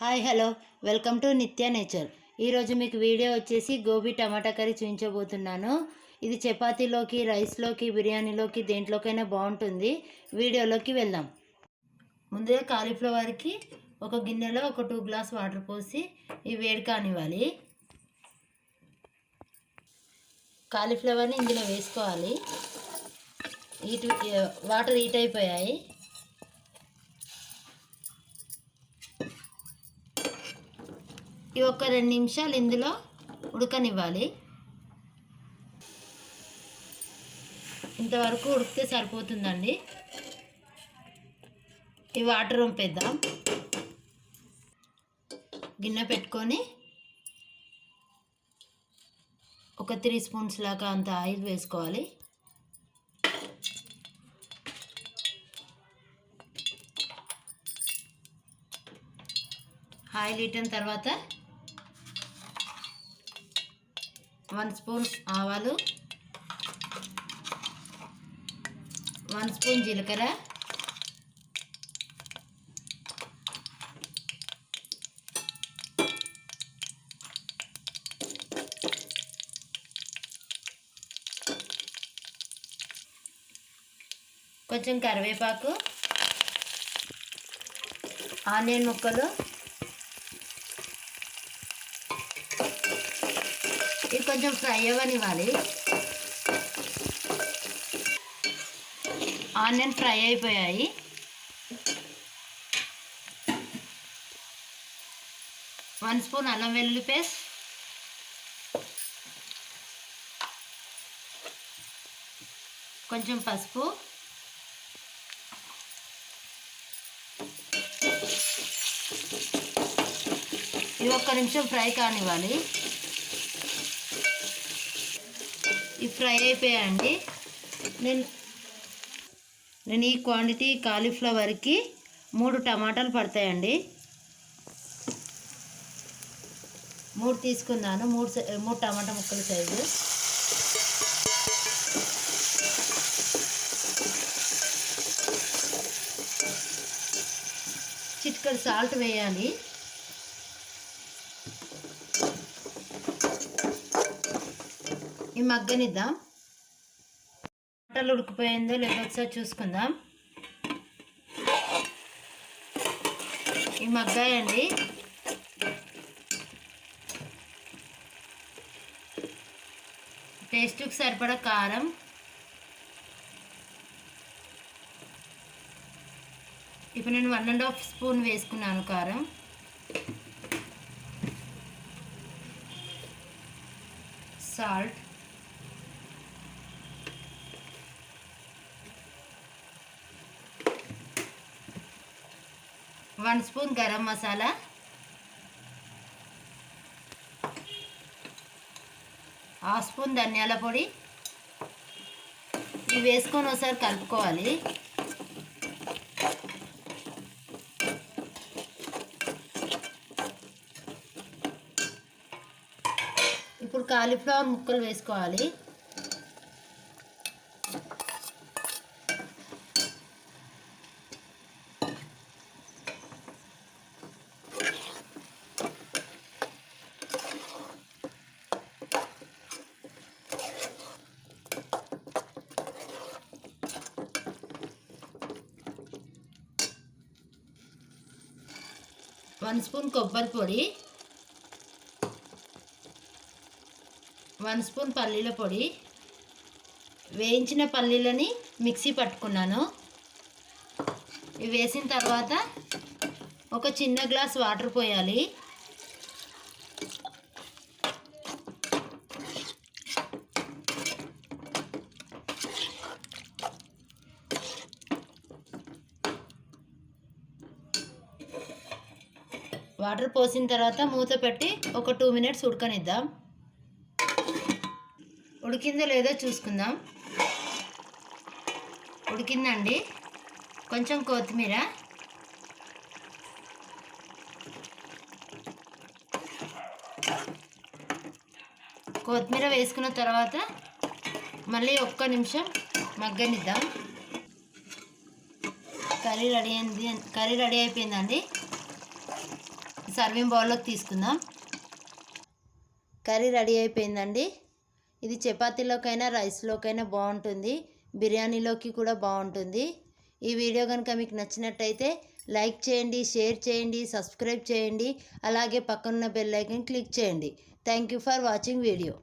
Hi hello. Welcome to Nitya nature. ఈరోజు మీకు video వచ్చేసి గోబీ టమాటా కర్రీ చూపించబోతున్నాను ఇది చపాతీలోకి రైస్లోకి బిర్యానీలోకి దేంట్లోకైనా బాగుంటుంది. వీడియోలోకి వెళ్దాం. ముందుగా కాలీఫ్లవర్కి ఒక గిన్నెలో ఒక టూ గ్లాస్ వాటర్ పోసి ఈ వేడి కానివ్వాలి. కాలీఫ్లవర్ని ఇందులో వేసుకోవాలి. హీట్ వాటర్ హీట్ అయిపోయాయి. ఈ ఒక్క రెండు నిమిషాలు ఇందులో ఉడకనివ్వాలి. ఇంతవరకు ఉడికితే సరిపోతుందండి. ఈ వాటర్ వంపేద్దాం. గిన్నె పెట్టుకొని ఒక త్రీ స్పూన్స్ లాగా అంత ఆయిల్ వేసుకోవాలి. ఆయిల్ ఇట్టిన తర్వాత వన్ స్పూన్ ఆవాలు వన్ స్పూన్ జీలకర్ర కొంచెం కరివేపాకు ఆనియన్ ముక్కలు ఇవి కొంచెం ఫ్రై అవ్వనివ్వాలి. ఆనియన్ ఫ్రై అయిపోయాయి. వన్ స్పూన్ అల్లం వెల్లుల్లి పేస్ట్. కొంచెం పసుపు. ఇవి ఒక్క నిమిషం ఫ్రై కానివ్వాలి. ఇవి ఫ్రై అయిపోయాయండి. నేను నేను ఈ క్వాంటిటీ కాలీఫ్లవర్కి మూడు టమాటాలు పడతాయండి. మూడు తీసుకున్నాను. మూడు సై- మూడు టమాటా ముక్కల సైజు. చిటికడు సాల్ట్ వేయాలి. ఈ మగ్గనిద్దాం. బట్టలు ఉడికిపోయిందో లేదో ఒకసారి చూసుకుందాం. ఈ మగ్గాయండి. టేస్ట్కి సరిపడా కారం. ఇప్పుడు నేను వన్ అండ్ హాఫ్ స్పూన్ వేసుకున్నాను కారం. Salt. One spoon garam masala. Half spoon ధనియాల పొడి. ఇవి వేసుకొని ఒకసారి కలుపుకోవాలి. ఇప్పుడు కాలీఫ్లవర్ ముక్కలు వేసుకోవాలి. వన్ స్పూన్ కొబ్బరి పొడి వన్ స్పూన్ పల్లీల పొడి. వేయించిన పల్లీలని మిక్సీ పట్టుకున్నాను. ఇవి వేసిన తర్వాత ఒక చిన్న గ్లాస్ వాటర్ పోయాలి. వాటర్ పోసిన తర్వాత మూత పెట్టి ఒక టూ మినిట్స్ ఉడకనిద్దాం. ఉడికిందో లేదో చూసుకుందాం. ఉడికిందండి. కొంచెం కొత్తిమీర. కొత్తిమీర వేసుకున్న తర్వాత మళ్ళీ ఒక్క నిమిషం మగ్గనిద్దాం. కర్రీ రెడీ అయింది కర్రీ రెడీ అయిపోయిందండి. సర్వింగ్ బౌల్లోకి తీసుకుందాం. కర్రీ రెడీ అయిపోయిందండి. ఇది చపాతీలోకైనా రైస్లోకైనా బాగుంటుంది. బిర్యానీలోకి కూడా బాగుంటుంది. ఈ వీడియో కనుక మీకు నచ్చినట్టయితే లైక్ చేయండి షేర్ చేయండి సబ్స్క్రైబ్ చేయండి. అలాగే పక్కనున్న బెల్ ఐకన్ క్లిక్ చేయండి. Thank you for watching video.